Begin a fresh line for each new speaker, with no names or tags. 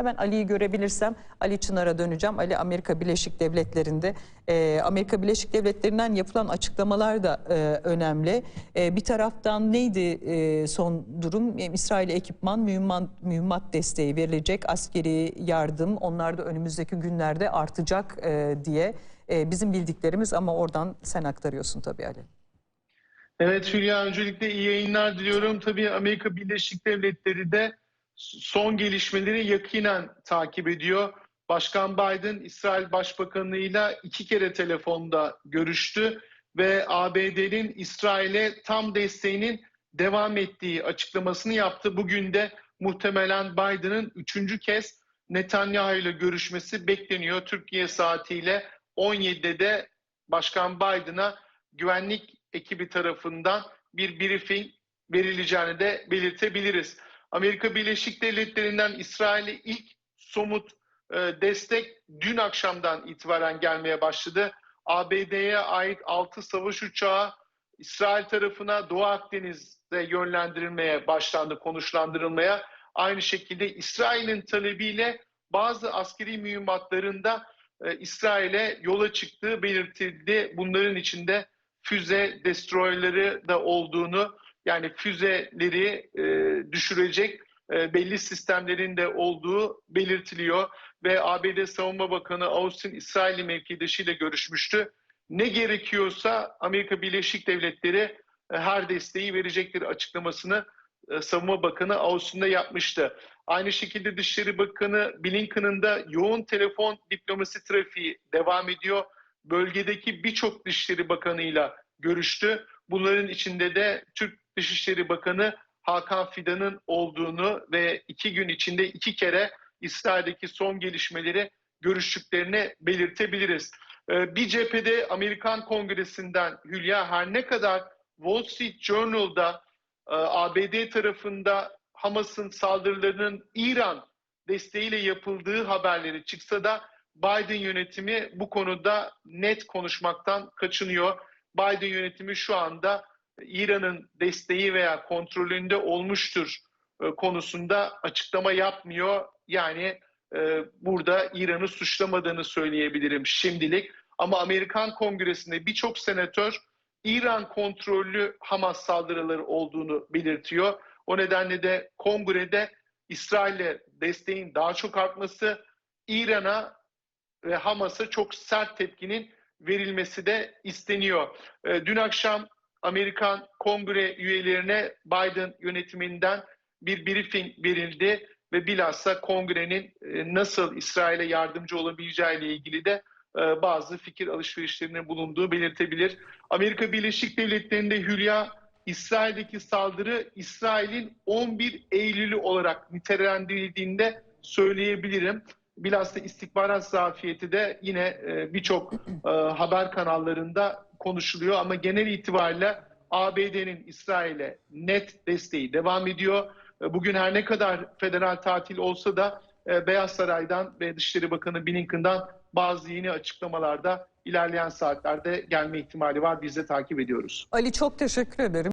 Hemen Ali'yi görebilirsem Ali Çınar'a döneceğim. Ali Amerika Birleşik Devletleri'nde. Ee, Amerika Birleşik Devletleri'nden yapılan açıklamalar da e, önemli. Ee, bir taraftan neydi e, son durum? E, İsrail ekipman, mühimmat, mühimmat desteği verilecek. Askeri yardım onlar da önümüzdeki günlerde artacak e, diye e, bizim bildiklerimiz ama oradan sen aktarıyorsun tabii Ali.
Evet Hülya öncelikle iyi yayınlar diliyorum. Tabii Amerika Birleşik Devletleri de son gelişmeleri yakinen takip ediyor. Başkan Biden İsrail Başbakanı'yla iki kere telefonda görüştü ve ABD'nin İsrail'e tam desteğinin devam ettiği açıklamasını yaptı. Bugün de muhtemelen Biden'ın üçüncü kez Netanyahu ile görüşmesi bekleniyor. Türkiye saatiyle 17'de de Başkan Biden'a güvenlik ekibi tarafından bir briefing verileceğini de belirtebiliriz. Amerika Birleşik Devletleri'nden İsrail'e ilk somut e, destek dün akşamdan itibaren gelmeye başladı. ABD'ye ait 6 savaş uçağı İsrail tarafına Doğu Akdeniz'de yönlendirilmeye başlandı, konuşlandırılmaya. Aynı şekilde İsrail'in talebiyle bazı askeri mühimmatlarında e, İsrail'e yola çıktığı belirtildi. Bunların içinde füze destroyerleri da olduğunu yani füzeleri e, düşürecek e, belli sistemlerin de olduğu belirtiliyor ve ABD Savunma Bakanı Austin İsrail mevkidaşıyla görüşmüştü. Ne gerekiyorsa Amerika Birleşik Devletleri e, her desteği verecektir açıklamasını e, Savunma Bakanı Austin'de yapmıştı. Aynı şekilde Dışişleri Bakanı Blinken'ın da yoğun telefon diplomasi trafiği devam ediyor bölgedeki birçok Dışişleri Bakanı'yla görüştü. Bunların içinde de Türk Dışişleri Bakanı Hakan Fidan'ın olduğunu ve iki gün içinde iki kere İsrail'deki son gelişmeleri görüştüklerini belirtebiliriz. Ee, bir cephede Amerikan Kongresi'nden Hülya her ne kadar Wall Street Journal'da e, ABD tarafında Hamas'ın saldırılarının İran desteğiyle yapıldığı haberleri çıksa da Biden yönetimi bu konuda net konuşmaktan kaçınıyor. Biden yönetimi şu anda İran'ın desteği veya kontrolünde olmuştur e, konusunda açıklama yapmıyor. Yani e, burada İran'ı suçlamadığını söyleyebilirim şimdilik. Ama Amerikan Kongresi'nde birçok senatör İran kontrollü Hamas saldırıları olduğunu belirtiyor. O nedenle de kongrede İsrail'e desteğin daha çok artması, İran'a ve Hamas'a çok sert tepkinin verilmesi de isteniyor. E, dün akşam Amerikan Kongre üyelerine Biden yönetiminden bir briefing verildi ve bilhassa kongrenin e, nasıl İsrail'e yardımcı olabileceği ile ilgili de e, bazı fikir alışverişlerinin bulunduğu belirtebilir. Amerika Birleşik Devletleri'nde Hülya İsrail'deki saldırı İsrail'in 11 Eylül'ü olarak nitelendirildiğinde söyleyebilirim. Bilhassa istihbarat zafiyeti de yine e, birçok haber kanallarında konuşuluyor ama genel itibariyle ABD'nin İsrail'e net desteği devam ediyor. E, bugün her ne kadar federal tatil olsa da Beyaz Saray'dan ve Dışişleri Bakanı Blinken'dan bazı yeni açıklamalarda ilerleyen saatlerde gelme ihtimali var. Biz de takip ediyoruz.
Ali çok teşekkür ederim.